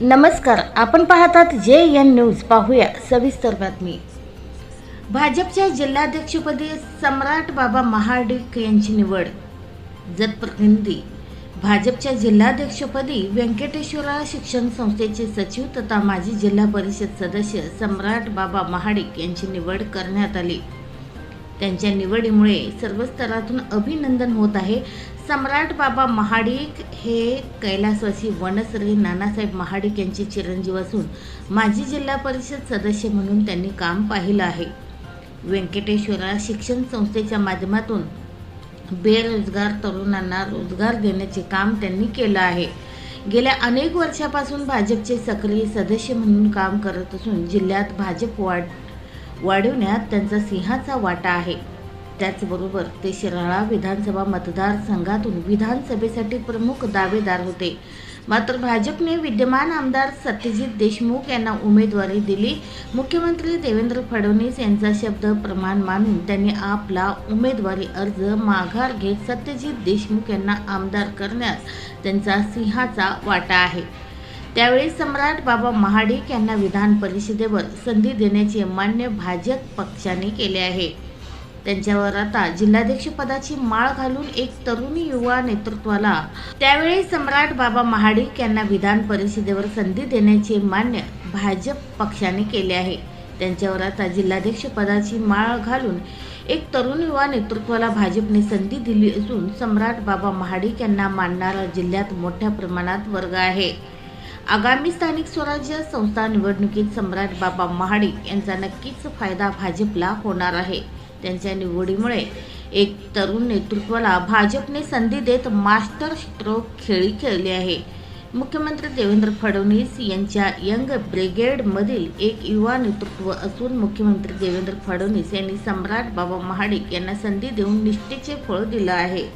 नमस्कार आपण पाहतात जे एन न्यूज. पाहूया सविस्तर बातमी. भाजपच्या जिल्हाध्यक्षपदी सम्राट बाबा महाडिक यांची निवड. जतप्रतिनिधी भाजपच्या जिल्हाध्यक्षपदी व्यंकटेश्वरा शिक्षण संस्थेचे सचिव तथा माजी जिल्हा परिषद सदस्य सम्राट बाबा महाडिक यांची निवड करण्यात आली. त्यांच्या निवडीमुळे सर्व स्तरातून अभिनंदन होत आहे. सम्राट बाबा महाडिक हे कैलासवासी वनश्री नानासाहेब महाडिक यांचे चिरंजीव असून माजी जिल्हा परिषद सदस्य म्हणून त्यांनी काम पाहिलं आहे. व्यंकटेश्वरा शिक्षण संस्थेच्या माध्यमातून बेरोजगार तरुणांना रोजगार देण्याचे काम त्यांनी केलं आहे. गेल्या अनेक वर्षापासून भाजपचे सक्रिय सदस्य म्हणून काम करत असून जिल्ह्यात भाजप वाढ वाढवण्यात त्यांचा सिंहाचा वाटा आहे. त्याचबरोबर ते शिराळा विधानसभा मतदारसंघातून विधानसभेसाठी प्रमुख दावेदार होते. मात्र भाजपने विद्यमान आमदार सत्यजित देशमुख यांना उमेदवारी दिली. मुख्यमंत्री देवेंद्र फडणवीस यांचा शब्द प्रमाण मानून त्यांनी आपला उमेदवारी अर्ज माघार घेत सत्यजित देशमुख यांना आमदार करण्यास त्यांचा सिंहाचा वाटा आहे. त्यावेळी सम्राट बाबा महाडिक यांना विधान परिषदेवर संधी देण्याचे मान्य भाजप पक्षाने केले आहे. त्यांच्यावर आता जिल्हाध्यक्षपदाची माळ घालून एक तरुणी युवा नेतृत्वाला त्यावेळी सम्राट बाबा महाडिक यांना विधान परिषदेवर संधी देण्याचे मान्य भाजप पक्षाने केले आहे. त्यांच्यावर आता जिल्हाध्यक्षपदाची माळ घालून एक तरुण युवा नेतृत्वाला भाजपने संधी दिली असून सम्राट बाबा महाडिक यांना मानणारा जिल्ह्यात मोठ्या प्रमाणात वर्ग आहे. आगामी स्थानिक स्वराज्य संस्था निवडणुकीत सम्राट बाबा महाडिक यांचा नक्कीच फायदा भाजपला होणार आहे. त्यांच्या निवडीमुळे एक तरुण नेतृत्वाला भाजपने संधी देत मास्टर स्ट्रोक खेळी खेळली आहे. मुख्यमंत्री देवेंद्र फडणवीस यांच्या यंग ब्रिगेडमधील एक युवा नेतृत्व असून मुख्यमंत्री देवेंद्र फडणवीस यांनी सम्राट बाबा महाडिक यांना संधी देऊन निष्ठेचे फळ दिलं आहे.